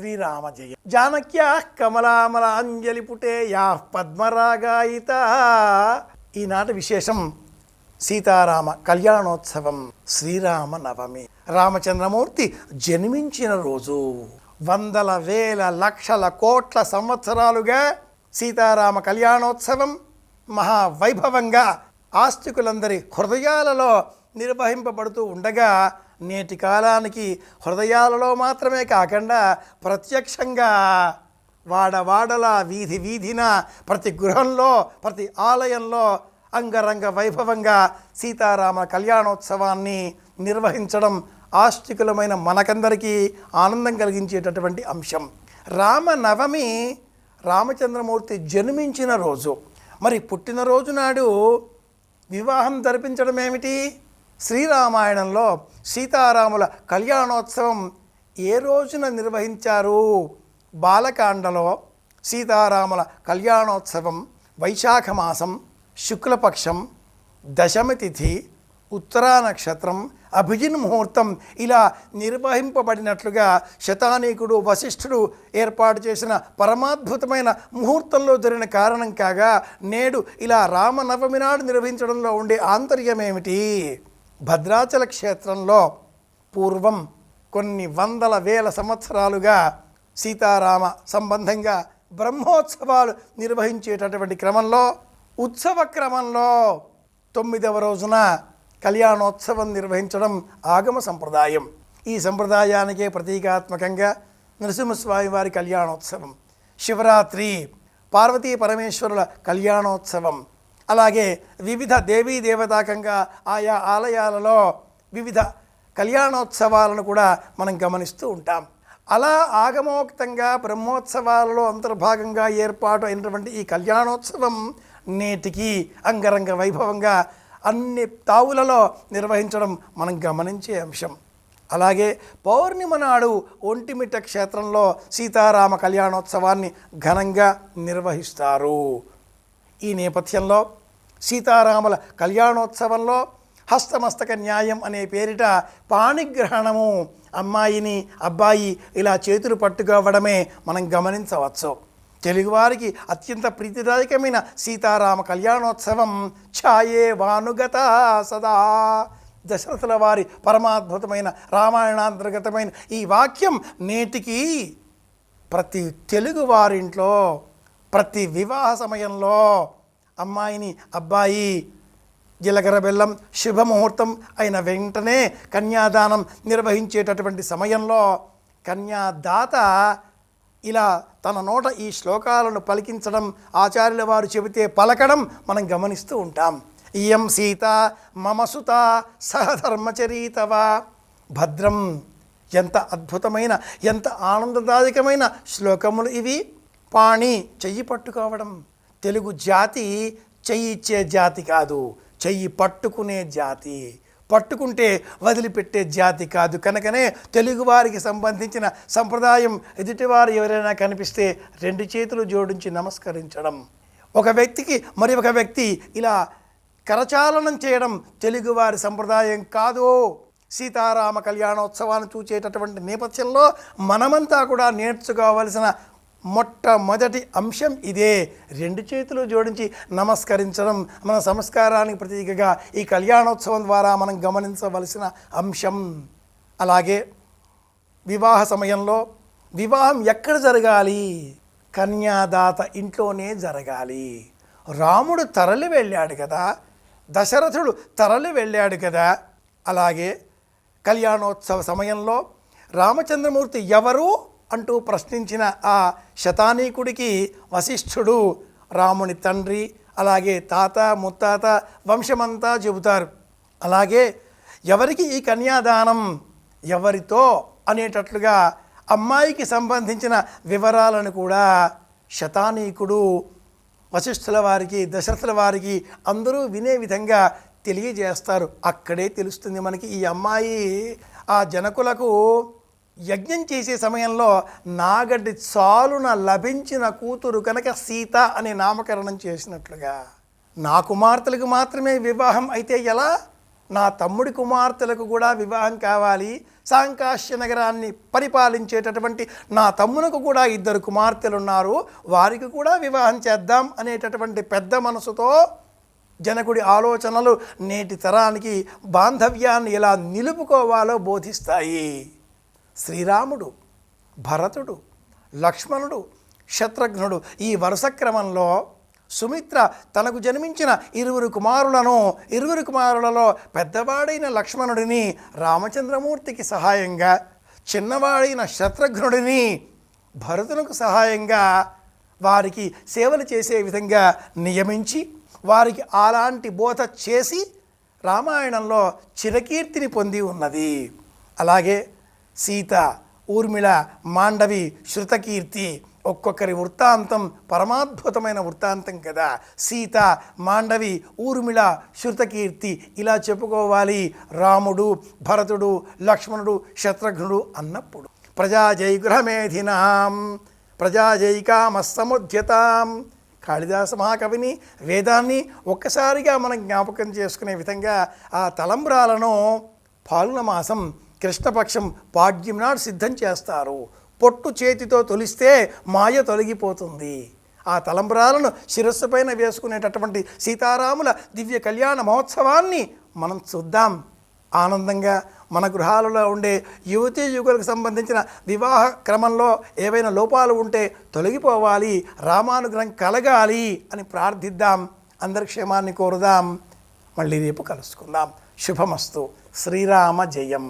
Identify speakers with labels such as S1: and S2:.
S1: శ్రీరామ జయ జానక్యా కమలామల పుటే yeah పద్మరాగాయిత ఈనాటి విశేషం సీతారామ కళ్యాణోత్సవం శ్రీరామ నవమి రామచంద్రమూర్తి జన్మించిన రోజు వందల వేల లక్షల కోట్ల సంవత్సరాలుగా సీతారామ కళ్యాణోత్సవం మహావైభవంగా ఆస్తికులందరి హృదయాలలో నిర్వహింపబడుతూ ఉండగా నేటి కాలానికి హృదయాలలో మాత్రమే కాకుండా ప్రత్యక్షంగా వాడవాడల వీధి వీధిన ప్రతి గృహంలో ప్రతి ఆలయంలో అంగరంగ వైభవంగా సీతారామ కళ్యాణోత్సవాన్ని నిర్వహించడం ఆస్తికులమైన మనకందరికీ ఆనందం కలిగించేటటువంటి అంశం. రామనవమి రామచంద్రమూర్తి జన్మించిన రోజు. మరి పుట్టినరోజు నాడు వివాహం జరిపించడం ఏమిటి శ్రీరామాయణంలో సీతారాముల కళ్యాణోత్సవం ఏ రోజున నిర్వహించారు? బాలకాండలో సీతారాముల కళ్యాణోత్సవం వైశాఖ మాసం శుక్లపక్షం దశమి తిథి ఉత్తరా నక్షత్రం అభిజిన్ ముహూర్తం ఇలా నిర్వహింపబడినట్లుగా శతానీకుడు వశిష్ఠుడు ఏర్పాటు చేసిన పరమాద్భుతమైన ముహూర్తంలో జరిగిన కారణం కాగా నేడు ఇలా రామనవమి నాడు నిర్వహించడంలో ఉండే ఆంతర్యమేమిటి? భద్రాచల క్షేత్రంలో పూర్వం కొన్ని వందల వేల సంవత్సరాలుగా సీతారామ సంబంధంగా బ్రహ్మోత్సవాలు నిర్వహించేటటువంటి క్రమంలో ఉత్సవ క్రమంలో తొమ్మిదవ రోజున కళ్యాణోత్సవం నిర్వహించడం ఆగమ సంప్రదాయం. ఈ సంప్రదాయానికే ప్రతీకాత్మకంగా నరసింహస్వామి వారి కళ్యాణోత్సవం శివరాత్రి పార్వతీ పరమేశ్వరుల కళ్యాణోత్సవం అలాగే వివిధ దేవీ దేవతాకంగా ఆయా ఆలయాలలో వివిధ కళ్యాణోత్సవాలను కూడా మనం గమనిస్తూ ఉంటాం. అలా ఆగమోక్తంగా బ్రహ్మోత్సవాలలో అంతర్భాగంగా ఏర్పాటు అయినటువంటి ఈ కళ్యాణోత్సవం నేటికి అంగరంగ వైభవంగా అన్ని తావులలో నిర్వహించడం మనం గమనించే అంశం. అలాగే పౌర్ణిమ నాడు ఒంటిమిట్ట క్షేత్రంలో సీతారామ కళ్యాణోత్సవాన్ని ఘనంగా నిర్వహిస్తారు. ఈ నేపథ్యంలో సీతారాముల కళ్యాణోత్సవంలో హస్తమస్తక న్యాయం అనే పేరిట పాణిగ్రహణము అమ్మాయిని అబ్బాయి ఇలా చేతులు పట్టుకోవడమే మనం గమనించవచ్చు. తెలుగువారికి అత్యంత ప్రీతిదాయకమైన సీతారామ కళ్యాణోత్సవం ఛాయే వానుగత సదా. దశరథుల వారి పరమాద్భుతమైన రామాయణాంతర్గతమైన ఈ వాక్యం నేటికి ప్రతి తెలుగు వారింట్లో ప్రతి వివాహ సమయంలో అమ్మాయిని అబ్బాయి జీలకర్ర బెల్లం శుభముహూర్తం అయిన వెంటనే కన్యాదానం నిర్వహించేటటువంటి సమయంలో కన్యాదాత ఇలా తన నోట ఈ శ్లోకాలను పలికించడం ఆచార్యుల వారు చెబితే పలకడం మనం గమనిస్తూ ఉంటాం. ఇయం సీత మమసుత సహధర్మచరీతవ భద్రం ఎంత అద్భుతమైన ఎంత ఆనందదాయకమైన శ్లోకములు ఇవి. పాణి చెయ్యి పట్టుకోవడం. తెలుగు జాతి చెయ్యి ఇచ్చే జాతి కాదు చెయ్యి పట్టుకునే జాతి. పట్టుకుంటే వదిలిపెట్టే జాతి కాదు. కనుకనే తెలుగువారికి సంబంధించిన సంప్రదాయం ఎదుటివారు ఎవరైనా కనిపిస్తే రెండు చేతులు జోడించి నమస్కరించడం. ఒక వ్యక్తికి మరి ఒక వ్యక్తి ఇలా కరచాలనం చేయడం తెలుగువారి సంప్రదాయం కాదు. సీతారామ కళ్యాణోత్సవాన్ని చూచేటటువంటి నేపథ్యంలో మనమంతా కూడా నేర్చుకోవలసిన మొట్టమొదటి అంశం ఇదే. రెండు చేతులు జోడించి నమస్కరించడం మన సంస్కారానికి ప్రతీకగా ఈ కళ్యాణోత్సవం ద్వారా మనం గమనించవలసిన అంశం. అలాగే వివాహ సమయంలో వివాహం ఎక్కడ జరగాలి? కన్యాదాత ఇంట్లోనే జరగాలి. రాముడు తరలి వెళ్ళాడు కదా. దశరథుడు తరలి వెళ్ళాడు కదా. అలాగే కళ్యాణోత్సవ సమయంలో రామచంద్రమూర్తి ఎవరు? అంటూ ప్రశ్నించిన ఆ శతానీకుడికి వశిష్ఠుడు రాముని తండ్రి అలాగే తాత ముత్తాత వంశమంతా చెబుతారు. అలాగే ఎవరికి ఈ కన్యాదానం ఎవరితో అనేటట్లుగా అమ్మాయికి సంబంధించిన వివరాలను కూడా శతానీకుడు వశిష్ఠుల వారికి దశరథుల వారికి అందరూ వినే విధంగా తెలియజేస్తారు. అక్కడే తెలుస్తుంది మనకి ఈ అమ్మాయి ఆ జనకులకు యజ్ఞం చేసే సమయంలో నాగడ్డి చాలున లభించిన కూతురు కనుక సీత అనే నామకరణం చేసినట్లుగా నా కుమార్తెలకు మాత్రమే వివాహం అయితే ఎలా? నా తమ్ముడి కుమార్తెలకు కూడా వివాహం కావాలి. సాంకాశ్య నగరాన్ని పరిపాలించేటటువంటి నా తమ్మునకు కూడా ఇద్దరు కుమార్తెలు ఉన్నారు వారికి కూడా వివాహం చేద్దాం అనేటటువంటి పెద్ద మనసుతో జనకుడి ఆలోచనలు నేటి తరానికి బాంధవ్యాన్ని ఎలా నిలుపుకోవాలో బోధిస్తాయి. శ్రీరాముడు భరతుడు లక్ష్మణుడు శత్రుఘ్నుడు ఈ వరుస క్రమంలో సుమిత్ర తనకు జన్మించిన ఇరువురు కుమారులను ఇరువురు కుమారులలో పెద్దవాడైన లక్ష్మణుడిని రామచంద్రమూర్తికి సహాయంగా చిన్నవాడైన శత్రుఘ్నుడిని భరతులకు సహాయంగా వారికి సేవలు చేసే విధంగా నియమించి వారికి అలాంటి బోధ చేసి రామాయణంలో చిరకీర్తిని పొంది ఉన్నది. అలాగే సీత ఊర్మిళ మాండవి శృతకీర్తి ఒక్కొక్కరి వృత్తాంతం పరమాద్భుతమైన వృత్తాంతం కదా. సీత మాండవి ఊర్మిళ శృతకీర్తి ఇలా చెప్పుకోవాలి. రాముడు భరతుడు లక్ష్మణుడు శత్రుఘ్నుడు అన్నప్పుడు. ప్రజాజై గృహమేధినాం ప్రజాజైకామస్సముద్యతాం కాళిదాస మహాకవిని వేదాన్ని ఒక్కసారిగా మనం జ్ఞాపకం చేసుకునే విధంగా ఆ తలంబ్రాలను పాలున మాసం కృష్ణపక్షం పాడ్యం నాడు సిద్ధం చేస్తారు. పొట్టు చేతితో తొలిస్తే మాయ తొలగిపోతుంది. ఆ తలంబ్రాలను శిరస్సు పైన వేసుకునేటటువంటి సీతారాముల దివ్య కళ్యాణ మహోత్సవాన్ని మనం చూద్దాం. ఆనందంగా మన గృహాలలో ఉండే యువతీ యుగులకు సంబంధించిన వివాహ క్రమంలో ఏవైనా లోపాలు ఉంటే తొలగిపోవాలి రామానుగ్రహం కలగాలి అని ప్రార్థిద్దాం. అందరి క్షేమాన్ని కోరుదాం. మళ్ళీ రేపు కలుసుకుందాం. శుభమస్తు. శ్రీరామ జయం.